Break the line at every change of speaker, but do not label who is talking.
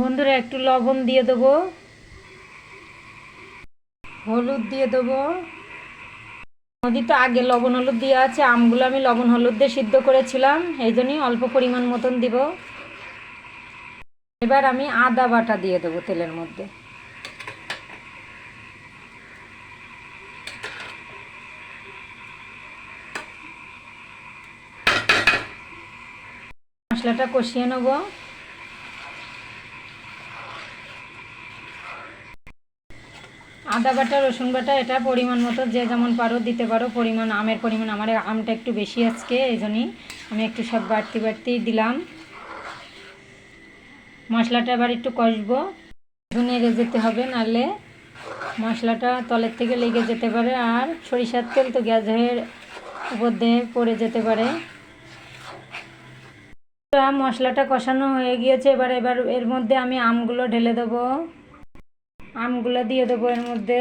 বন্ধুরা, একটু লবণ দিয়ে দেবো। হলুদ দিয়ে দেবো। নদী তো আগে লবণ হলুদ দেওয়া আছে, আমগুলো আমি লবণ হলুদ দিয়ে সিদ্ধ করেছিলাম, এই জন্যই অল্প পরিমাণ মতন দিব। এবার আমি আদা বাটা দিয়ে দেবো তেলের মধ্যে। মশলাটা কষিয়ে নেব। আদা বাটা, রসুন বাটা, এটা পরিমাণ মতো যে যেমন পারো দিতে পারো। পরিমাণ, আমের পরিমাণ, আমার আমটা একটু বেশি আজকে, এই জন্যই আমি একটু সব বাড়তি বাড়তি দিলাম। মশলাটা এবার একটু কষবো। নেড়ে যেতে হবে, নাহলে মশলাটা তলের থেকে লেগে যেতে পারে। আর সরিষার তেল তো গ্যাসের উপর দিয়ে পড়ে যেতে পারে। মশলাটা কষানো হয়ে গিয়েছে, এবার এবার এর মধ্যে আমি আমগুলো ঢেলে দেবো। আমগুলো দিয়ে দেবো এর মধ্যে।